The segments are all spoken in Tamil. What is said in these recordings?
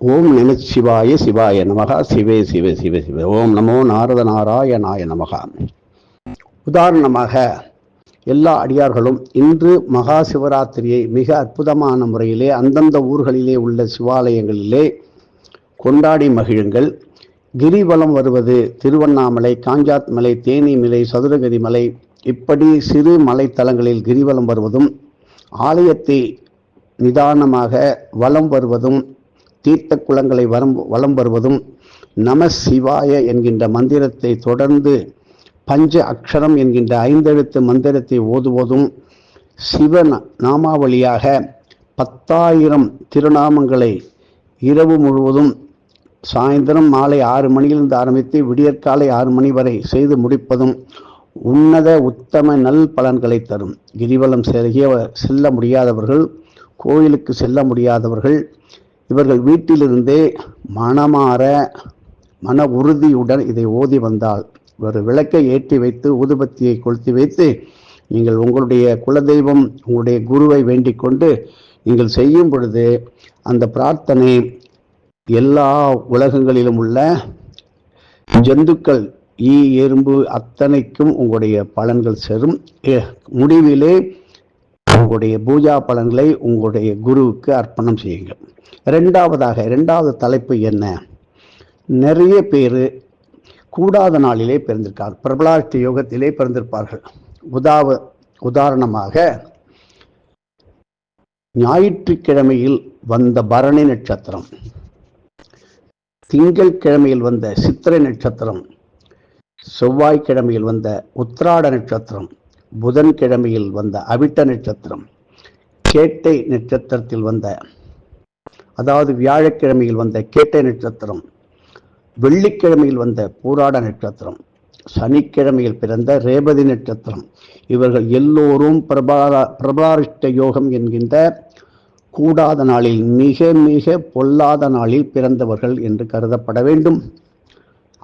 ஓம் நம சிவாய சிவாய நமகா. சிவே சிவ சிவ சிவ. ஓம் நமோ நாரத நாராயணாய நமகா. உதாரணமாக எல்லா அடியார்களும் இன்று மகா சிவராத்திரியை மிக அற்புதமான முறையிலே அந்தந்த ஊர்களிலே உள்ள சிவாலயங்களிலே கொண்டாடி மகிழுங்கள். கிரிவலம் வருவது திருவண்ணாமலை காஞ்சாத் மலை சதுரகிரி மலை இப்படி சிறு மலைத்தலங்களில் கிரிவலம் வருவதும் ஆலயத்தை நிதானமாக வலம் வருவதும் தீர்த்த குளங்களை வரம் வலம் வருவதும் நம சிவாய என்கின்ற மந்திரத்தை தொடர்ந்து பஞ்ச அக்ஷரம் என்கின்ற ஐந்தெழுத்து மந்திரத்தை ஓதுவதும் சிவ நாமாவளியாக பத்தாயிரம் திருநாமங்களை இரவு முழுவதும் சாயந்தரம் மாலை ஆறு மணியிலிருந்து ஆரம்பித்து விடியற்காலை ஆறு மணி வரை செய்து முடிப்பதும் உன்னத உத்தம நல் பலன்களை தரும். கிரிவலம் செல்ல முடியாதவர்கள் கோயிலுக்கு செல்ல முடியாதவர்கள் இவர்கள் வீட்டிலிருந்தே மனமாற மன உறுதியுடன் இதை ஓதி வந்தால் ஒரு விளக்கை ஏற்றி வைத்து ஊதுபத்தியை கொளுத்தி வைத்து நீங்கள் உங்களுடைய குலதெய்வம் உங்களுடைய குருவை வேண்டிக் கொண்டு நீங்கள் செய்யும் பொழுது அந்த பிரார்த்தனை எல்லா உலகங்களிலும் உள்ள ஜந்துக்கள் ஈ எறும்பு அத்தனைக்கும் உங்களுடைய பலன்கள் சேரும். முடிவிலே உங்களுடைய பூஜா பலன்களை உங்களுடைய குருவுக்கு அர்ப்பணம் செய்யுங்கள். ரெண்டாவதாக ரெண்டாவது தலைப்பு என்ன? நிறைய பேர் கூடாத நாளிலே பிறந்திருக்காங்க. பிரபலாஷ்ட யோகத்திலே பிறந்திருப்பார்கள். உதாவ உதாரணமாக ஞாயிற்றுக்கிழமையில் வந்த பரணி நட்சத்திரம் திங்கள் கிழமையில் வந்த சித்திரை நட்சத்திரம் செவ்வாய்க்கிழமையில் வந்த உத்திராட நட்சத்திரம் புதன்கிழமையில் வந்த அவிட்ட நட்சத்திரம் கேட்டை நட்சத்திரத்தில் வந்த அதாவது வியாழக்கிழமையில் வந்த கேட்டை நட்சத்திரம் வெள்ளிக்கிழமையில் வந்த பூராட நட்சத்திரம் சனிக்கிழமையில் பிறந்த ரேபதி நட்சத்திரம் இவர்கள் எல்லோரும் பிரபார பிரபாரிஷ்ட யோகம் என்கின்ற கூடாத நாளில் மிக மிக பொல்லாத நாளில் பிறந்தவர்கள் என்று கருதப்பட வேண்டும்.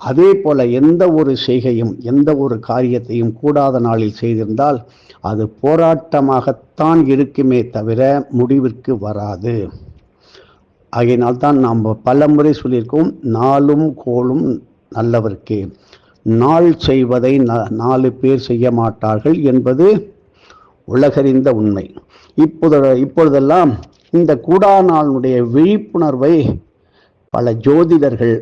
அதே போல எந்த ஒரு செய்கையும் எந்த ஒரு காரியத்தையும் கூடாத நாளில் செய்திருந்தால் அது போராட்டமாகத்தான் இருக்குமே தவிர முடிவிற்கு வராது. ஆகையினால்தான் நாம் பல முறை சொல்லியிருக்கோம் நாளும் கோளும் நல்லவர்க்கே. நாள் செய்வதை நாலு பேர் செய்ய மாட்டார்கள் என்பது உலகறிந்த உண்மை. இப்போது இப்பொழுதெல்லாம் இந்த கூடா நாளுடைய விழிப்புணர்வை பல ஜோதிடர்கள்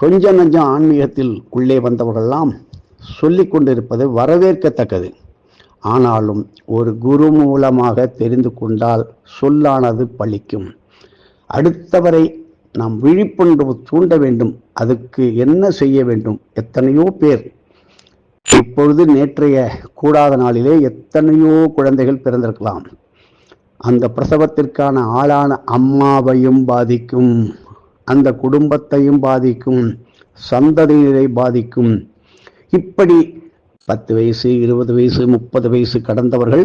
கொஞ்ச நஞ்சம் ஆன்மீகத்தில் உள்ளே வந்தவர்கள்லாம் சொல்லி கொண்டிருப்பது வரவேற்கத்தக்கது. ஆனாலும் ஒரு குரு மூலமாக தெரிந்து கொண்டால் சொல்லானது பழிக்கும். அடுத்தவரை நாம் விழிப்புணர்வு தூண்ட வேண்டும். அதுக்கு என்ன செய்ய வேண்டும்? எத்தனையோ பேர். இப்பொழுது நேற்றைய கூடாத நாளிலே எத்தனையோ குழந்தைகள் பிறந்திருக்கலாம். அந்த பிரசவத்திற்கான ஆளான அம்மாவையும் பாதிக்கும். அந்த குடும்பத்தையும் பாதிக்கும் சந்ததியினரை பாதிக்கும். இப்படி பத்து வயசு இருபது வயசு முப்பது வயசு கடந்தவர்கள்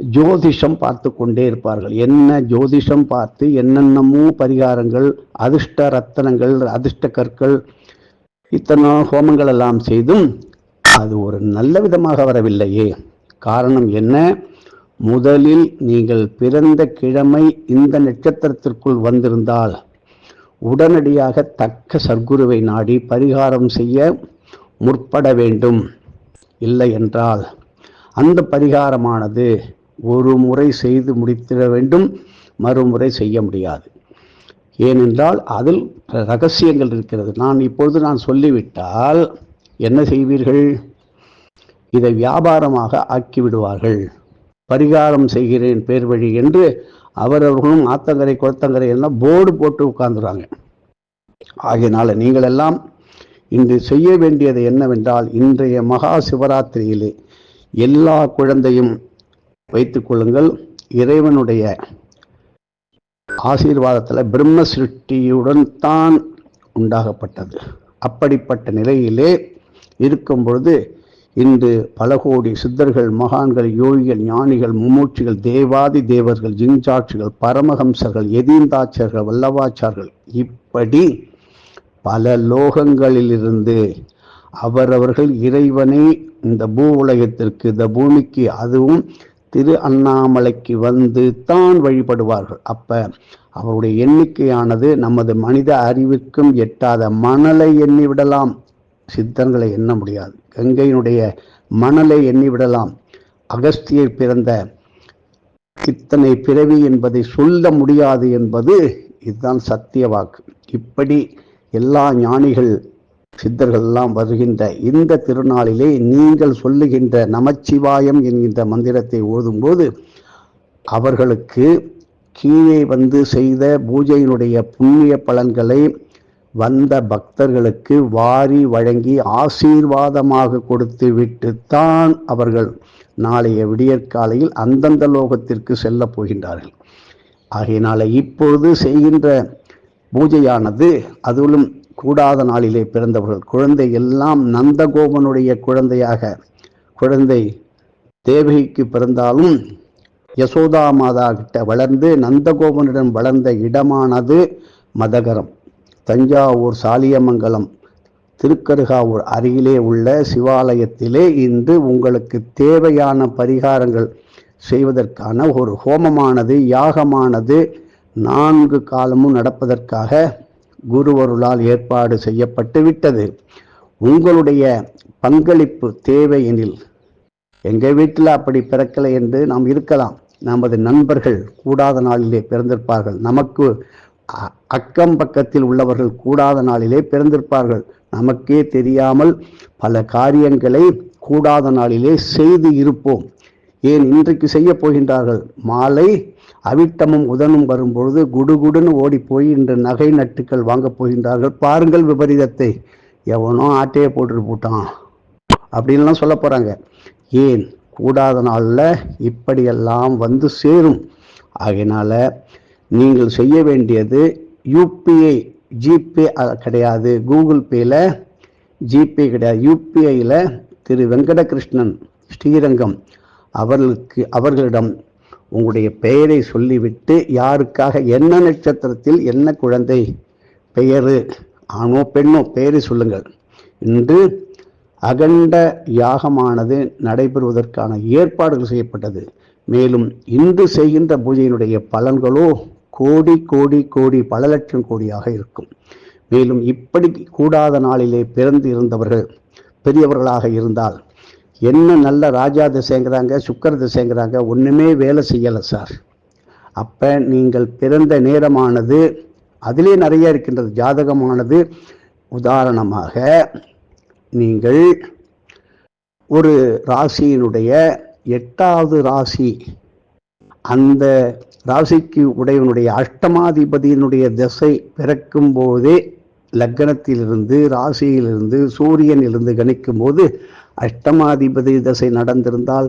ஜோதிஷம் பார்த்து கொண்டே இருப்பார்கள். என்ன ஜோதிஷம் பார்த்து என்னென்னமோ பரிகாரங்கள் அதிர்ஷ்ட ரத்தனங்கள் அதிர்ஷ்ட கற்கள் இத்தனை ஹோமங்கள் எல்லாம் செய்தும் அது ஒரு நல்ல விதமாக வரவில்லையே. காரணம் என்ன? முதலில் நீங்கள் பிறந்த கிழமை இந்த நட்சத்திரத்திற்குள் வந்திருந்தால் உடனடியாக தக்க சர்க்குருவை நாடி பரிகாரம் செய்ய முற்பட வேண்டும். இல்லை என்றால் அந்த பரிகாரமானது ஒரு முறை செய்து முடித்திட வேண்டும் மறுமுறை செய்ய முடியாது. ஏனென்றால் அதில் ரகசியங்கள் இருக்கிறது. நான் இப்பொழுது நான் சொல்லிவிட்டால் என்ன செய்வீர்கள்? இதை வியாபாரமாக ஆக்கிவிடுவார்கள் பரிகாரம் செய்கிறேன் பேர் வழி என்று அவரவர்களும் ஆத்தங்கரை குளத்தங்கரை எல்லாம் போர்டு போட்டு உட்கார்ந்துறாங்க. ஆகையினால நீங்கள் எல்லாம் இன்று செய்ய வேண்டியது என்னவென்றால் இன்றைய மகா சிவராத்திரியிலே எல்லா குழந்தையும் வைத்துக் கொள்ளுங்கள். இறைவனுடைய ஆசீர்வாதத்தில் பிரம்ம சிருஷ்டியுடன் தான் உண்டாகப்பட்டது. அப்படிப்பட்ட நிலையிலே இருக்கும் பொழுது இன்று பல கோடி சித்தர்கள் மகான்கள் யோகிகள் ஞானிகள் மும்மூச்சிகள் தேவாதி தேவர்கள் ஜிங்சாட்சிகள் பரமஹம்சர்கள் எதீந்தாச்சர்கள் வல்லவாச்சார்கள் இப்படி பல லோகங்களிலிருந்து அவரவர்கள் இறைவனை இந்த பூ உலகத்திற்கு இந்த பூமிக்கு அதுவும் திரு அண்ணாமலைக்கு வந்து தான் வழிபடுவார்கள். அப்ப அவருடைய எண்ணிக்கையானது நமது மனித அறிவிற்கும் எட்டாத மணலை எண்ணி விடலாம். சித்தங்களை எண்ண முடியாது. கங்கையினுடைய மணலை எண்ணிவிடலாம். அகஸ்தியர் பிறந்த இத்தனை பிறவி என்பதை சொல்ல முடியாது என்பது இதுதான் சத்திய வாக்கு. இப்படி எல்லா ஞானிகள் சித்தர்கள்லாம் வருகின்ற இந்த திருநாளிலே நீங்கள் சொல்லுகின்ற நமச்சிவாயம் என்கின்ற மந்திரத்தை ஓதும்போது அவர்களுக்கு கீழே வந்து செய்த பூஜையினுடைய புண்ணிய பலன்களை வந்த பக்தர்களுக்கு வாரி வழங்கி ஆசீர்வாதமாக கொடுத்து விட்டுத்தான் அவர்கள் நாளைய விடியற்காலையில் அந்தந்த லோகத்திற்கு செல்ல போகின்றார்கள். ஆகையினால இப்பொழுது செய்கின்ற பூஜையானது அதிலும் கூடாத நாளிலே பிறந்தவர்கள். குழந்தை எல்லாம் நந்தகோபனுடைய குழந்தையாக குழந்தை தேவகிக்கு பிறந்தாலும் யசோதா மாதா கிட்ட வளர்ந்து நந்தகோபனிடம் வளர்ந்த இடமானது மதகரம். தஞ்சாவூர் சாலியமங்கலம் திருக்கருகாவூர் அருகிலே உள்ள சிவாலயத்திலே இன்று உங்களுக்கு தேவையான பரிகாரங்கள் செய்வதற்கான ஒரு ஹோமமானது யாகமானது நான்கு காலமும் நடப்பதற்காக குருவருளால் ஏற்பாடு செய்யப்பட்டு விட்டது. உங்களுடைய பங்களிப்பு தேவை எனில் எங்கள் வீட்டில் அப்படி பிறக்கலை என்று நாம் இருக்கலாம். நமது நண்பர்கள் கூடாத நாளிலே பிறந்திருப்பார்கள். நமக்கு அக்கம் பக்கத்தில் உள்ளவர்கள் கூடாத நாளிலே பிறந்திருப்பார்கள். நமக்கே தெரியாமல் பல காரியங்களை கூடாத நாளிலே செய்து இருப்போம். ஏன் இன்றைக்கு செய்ய போகின்றார்கள்? மாலை அவிட்டமும் உதனும் வரும்பொழுது குடுகுடுன்னு ஓடி போய் இன்று நகை நட்டுக்கள் வாங்கப் போகின்றார்கள். பாருங்கள் விபரீதத்தை. எவனோ ஆட்டையை போட்டு போட்டான். அப்படின்லாம் சொல்ல போகிறாங்க ஏன்? கூடாத நாளில் இப்படியெல்லாம் வந்து சேரும். ஆகையினால நீங்கள் செய்ய வேண்டியது யூபிஐ ஜிபே கிடையாது. கூகுள் பேயில் ஜிபே கிடையாது. யூபிஐயில் திரு வெங்கடகிருஷ்ணன் ஸ்ரீரங்கம் அவர்களுக்கு அவர்களிடம் உங்களுடைய பெயரை சொல்லிவிட்டு யாருக்காக என்ன நட்சத்திரத்தில் என்ன குழந்தை பெயரு ஆணோ பெண்ணோ பெயரை சொல்லுங்கள். இன்று அகண்ட யாகமானது நடைபெறுவதற்கான ஏற்பாடுகள் செய்யப்பட்டது. மேலும் இன்று செய்கின்ற பூஜையினுடைய பலன்களோ கோடி கோடி கோடி பல லட்சம் கோடியாக இருக்கும். மேலும் இப்படி கூடாத நாளிலே பிறந்து இருந்தவர்கள் பெரியவர்களாக இருந்தால் என்ன நல்ல ராஜா திசைங்கிறாங்க சுக்கர திசைங்கிறாங்க ஒன்றுமே வேலை செய்யலை சார். அப்போ நீங்கள் பிறந்த நேரமானது அதிலே நிறைய இருக்கின்றது ஜாதகமானது. உதாரணமாக நீங்கள் ஒரு ராசியினுடைய எட்டாவது ராசி அந்த ராசிக்கு உடையவனுடைய அஷ்டமாதிபதியினுடைய திசை பிறக்கும் போதே லக்னத்திலிருந்து ராசியிலிருந்து சூரியனிலிருந்து கணிக்கும் போது அஷ்டமாதிபதி திசை நடந்திருந்தால்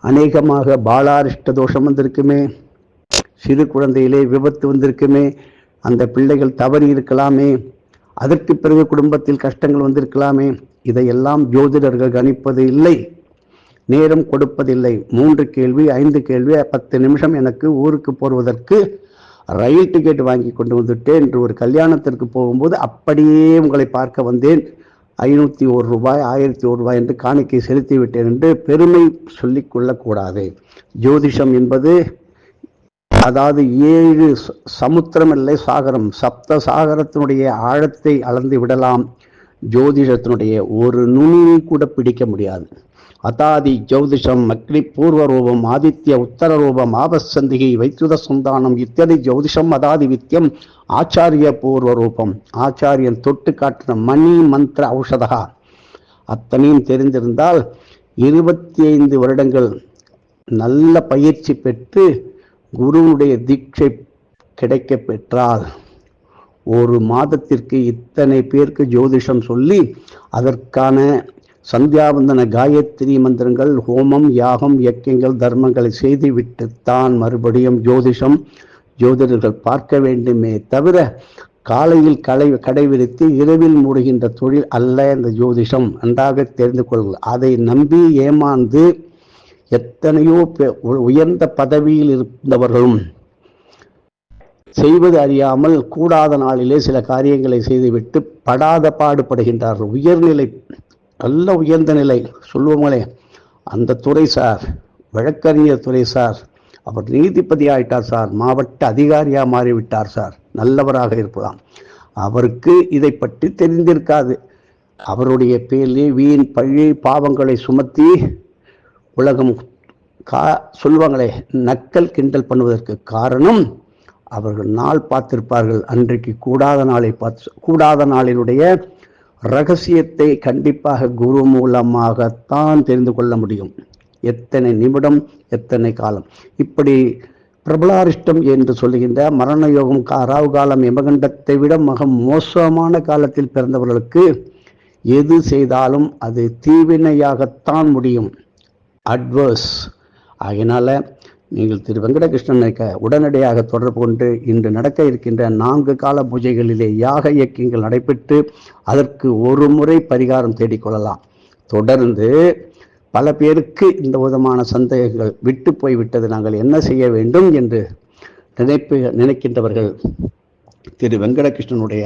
அநேகமாக பாலாரிஷ்ட தோஷம் வந்திருக்குமே சிறு குழந்தையிலே விபத்து வந்திருக்குமே அந்த பிள்ளைகள் தவறி இருக்கலாமே அதற்கு பிறகு குடும்பத்தில் கஷ்டங்கள் வந்திருக்கலாமே இதையெல்லாம் ஜோதிடர்கள் கணிப்பது இல்லை. நேரம் கொடுப்பதில்லை. மூன்று கேள்வி ஐந்து கேள்வி பத்து நிமிஷம் எனக்கு ஊருக்கு போடுவதற்கு ரயில் டிக்கெட் வாங்கி கொண்டு வந்துட்டேன் என்று ஒரு கல்யாணத்திற்கு போகும்போது அப்படியே உங்களை பார்க்க வந்தேன். ஐநூற்றி ஒரு ரூபாய் ஆயிரத்தி ஒரு ரூபாய் என்று காணிக்கை செலுத்தி விட்டேன் என்று பெருமை சொல்லிக் கொள்ளக்கூடாது. ஜோதிஷம் என்பது அதாவது ஏழு சமுத்திரம் இல்லை சாகரம். சப்த சாகரத்தினுடைய ஆழத்தை அளந்து விடலாம். ஜோதிஷத்தினுடைய ஒரு நுனியை கூட பிடிக்க முடியாது. அதாதி ஜோதிஷம் அக்னி பூர்வரூபம் ஆதித்ய உத்தர ரூபம் ஆபசந்திகை வைத்துத சந்தானம் இத்தியதி ஜோதிஷம் அதாதி வித்தியம் ஆச்சாரிய பூர்வ ரூபம் ஆச்சாரியன் தொட்டு காட்டின மணி மந்திர ஔஷதா. அத்தனையும் தெரிந்திருந்தால் இருபத்தி ஐந்து வருடங்கள் நல்ல பயிற்சி பெற்று குருவுடைய தீட்சை கிடைக்க பெற்றால் ஒரு மாதத்திற்கு இத்தனை பேருக்கு ஜோதிஷம் சொல்லி அதற்கான சந்தியாவந்தன காயத்ரி மந்திரங்கள் ஹோமம் யாகம் யக்கியங்கள் தர்மங்களை செய்துவிட்டு தான் மறுபடியும் ஜோதிஷம் ஜோதிடர்கள் பார்க்க வேண்டுமே தவிர காலையில் களை கடைபிடித்து இரவில் மூடுகின்ற தொழில் அல்ல இந்த ஜோதிஷம் நன்றாக தெரிந்து கொள்வது. அதை நம்பி ஏமாந்து எத்தனையோ உயர்ந்த பதவியில் இருந்தவர்களும் செய்வது அறியாமல் கூடாத நாளிலே சில காரியங்களை செய்துவிட்டு படாத பாடுபடுகின்றார்கள். உயர்நிலை நல்ல உயர்ந்த நிலை. சொல்லுவோங்களே அந்த துறை சார் வழக்கறிஞர் துறை சார் அவர் நீதிபதி ஆயிட்டார் சார் மாவட்ட அதிகாரியாக மாறிவிட்டார் சார் நல்லவராக இருப்பதாம். அவருக்கு இதை பற்றி தெரிந்திருக்காது. அவருடைய பேரிலே வீண் பழி பாவங்களை சுமத்தி உலகம் கா சொல்லுவாங்களே நக்கல் கிண்டல் பண்ணுவதற்கு காரணம் அவர்கள் நாள் பார்த்திருப்பார்கள். அன்றைக்கு கூடாத நாளை பார்த்து கூடாத நாளினுடைய ரகசியத்தை கண்டிப்பாக குரு மூலமாகத்தான் தெரிந்து கொள்ள முடியும். எத்தனை நிமிடம் எத்தனை காலம். இப்படி பிரபலாரிஷ்டம் என்று சொல்லுகின்ற மரண யோகம் ராவு காலம் யமகண்டத்தை விட மிக மோசமான காலத்தில் பிறந்தவர்களுக்கு எது செய்தாலும் அது தீவினையாகத்தான் முடியும். அட்வர்ஸ் ஆகையினால நீங்கள் திரு வெங்கடகிருஷ்ணனுக்கு உடனடியாக தொடர்பு கொண்டு இன்று நடக்க இருக்கின்ற நான்கு கால பூஜைகளிலே யாக இயக்கங்கள் நடைபெற்று அதற்கு ஒரு முறை பரிகாரம் தேடிக்கொள்ளலாம் தொடர்ந்து பல பேருக்கு இந்த விதமான சந்தேகங்கள் விட்டு போய் விட்டது. நாங்கள் என்ன செய்ய வேண்டும் என்று நினைப்பு நினைக்கின்றவர்கள் திரு வெங்கடகிருஷ்ணனுடைய